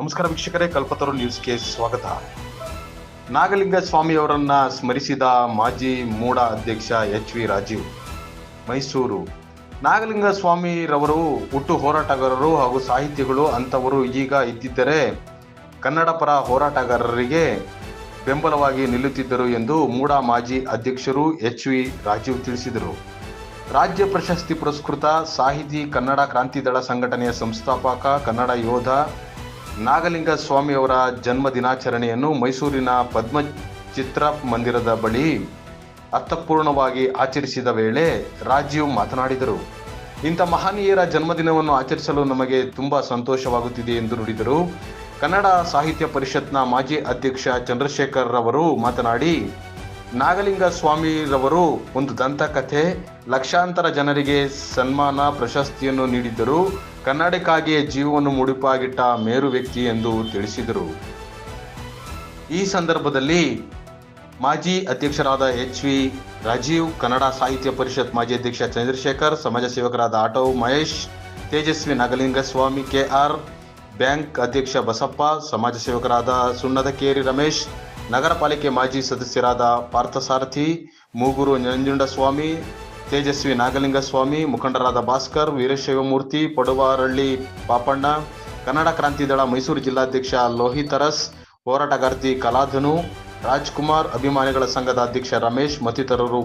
ನಮಸ್ಕಾರ ವೀಕ್ಷಕರೇ, ಕಲ್ಪತರು ನ್ಯೂಸ್ಗೆ ಸ್ವಾಗತ. ನಾಗಲಿಂಗ ಸ್ವಾಮಿಯವರನ್ನ ಸ್ಮರಿಸಿದ ಮಾಜಿ ಮೂಡ ಅಧ್ಯಕ್ಷ ಎಚ್ ವಿ ರಾಜೀವ್, ಮೈಸೂರು. ನಾಗಲಿಂಗ ಸ್ವಾಮಿರವರು ಹುಟ್ಟು ಹೋರಾಟಗಾರರು ಹಾಗೂ ಸಾಹಿತಿಗಳು ಅಂತವರು ಈಗ ಇದ್ದಿದ್ದರೆ ಕನ್ನಡ ಪರ ಹೋರಾಟಗಾರರಿಗೆ ಬೆಂಬಲವಾಗಿ ನಿಲ್ಲುತ್ತಿದ್ದರು ಎಂದು ಮೂಡ ಮಾಜಿ ಅಧ್ಯಕ್ಷರು ಎಚ್ ವಿ ರಾಜೀವ್ ತಿಳಿಸಿದರು. ರಾಜ್ಯ ಪ್ರಶಸ್ತಿ ಪುರಸ್ಕೃತ ಸಾಹಿತಿ ಕನ್ನಡ ಕ್ರಾಂತಿದಳ ಸಂಘಟನೆಯ ಸಂಸ್ಥಾಪಕ ಕನ್ನಡ ಯೋಧ ನಾಗಲಿಂಗ ಸ್ವಾಮಿಯವರ ಜನ್ಮ ದಿನಾಚರಣೆಯನ್ನು ಮೈಸೂರಿನ ಪದ್ಮ ಚಿತ್ರ ಮಂದಿರದ ಬಳಿ ಅರ್ಥಪೂರ್ಣವಾಗಿ ಆಚರಿಸಿದ ವೇಳೆ ರಾಜೀವ್ ಮಾತನಾಡಿದರು. ಇಂಥ ಮಹನೀಯರ ಜನ್ಮದಿನವನ್ನು ಆಚರಿಸಲು ನಮಗೆ ತುಂಬ ಸಂತೋಷವಾಗುತ್ತಿದೆ ಎಂದು ನುಡಿದರು. ಕನ್ನಡ ಸಾಹಿತ್ಯ ಪರಿಷತ್ನ ಮಾಜಿ ಅಧ್ಯಕ್ಷ ಚಂದ್ರಶೇಖರ್ ರವರು ಮಾತನಾಡಿ ನಾಗಲಿಂಗ ಸ್ವಾಮಿರವರು ಒಂದು ದಂತಕಥೆ. ಲಕ್ಷಾಂತರ ಜನರಿಗೆ ಸನ್ಮಾನ, ಪ್ರಶಸ್ತಿಯನ್ನು ನೀಡಿದ್ದರು. ಕನ್ನಡಕ್ಕಾಗಿಯೇ ಜೀವವನ್ನು ಮುಡಿಪಾಗಿಟ್ಟ ಮೇರು ವ್ಯಕ್ತಿ ಎಂದು ತಿಳಿಸಿದರು. ಈ ಸಂದರ್ಭದಲ್ಲಿ ಮಾಜಿ ಅಧ್ಯಕ್ಷರಾದ ಎಚ್ ವಿ ರಾಜೀವ್, ಕನ್ನಡ ಸಾಹಿತ್ಯ ಪರಿಷತ್ ಮಾಜಿ ಅಧ್ಯಕ್ಷ ಚಂದ್ರಶೇಖರ್, ಸಮಾಜ ಸೇವಕರಾದ auto Mahesh, Tejaswi Nagalingaswamy KR bank ಅಧ್ಯಕ್ಷ ಬಸಪ್ಪ, ಸಮಾಜ ಸೇವಕರಾದ ಸುಣ್ಣದಕೇರಿ ರಮೇಶ್ ನಗರ ಪಾಲಿಕೆ ಮಾಜಿ ಸದಸ್ಯರಾದ ಪಾರ್ಥಸಾರಥಿ, ಮೂಗೂರು ನಂಜುಂಡಸ್ವಾಮಿ, ತೇಜಸ್ವಿ ನಾಗಲಿಂಗಸ್ವಾಮಿ, ಮುಖಂಡರಾದ ಭಾಸ್ಕರ್, ವೀರಶೈವಮೂರ್ತಿ, ಪಡುವಾರಳ್ಳಿ ಪಾಪಣ್ಣ, ಕನ್ನಡ ಕ್ರಾಂತಿ ದಳ ಮೈಸೂರು ಜಿಲ್ಲಾಧ್ಯಕ್ಷ ಲೋಹಿತರಸ್ ಹೋರಾಟಗಾರ್ತಿ ಕಲಾಧನು, ರಾಜ್ಕುಮಾರ್, ಅಭಿಮಾನಿಗಳ ಸಂಘದ ಅಧ್ಯಕ್ಷ ರಮೇಶ್ ಮತ್ತಿತರರು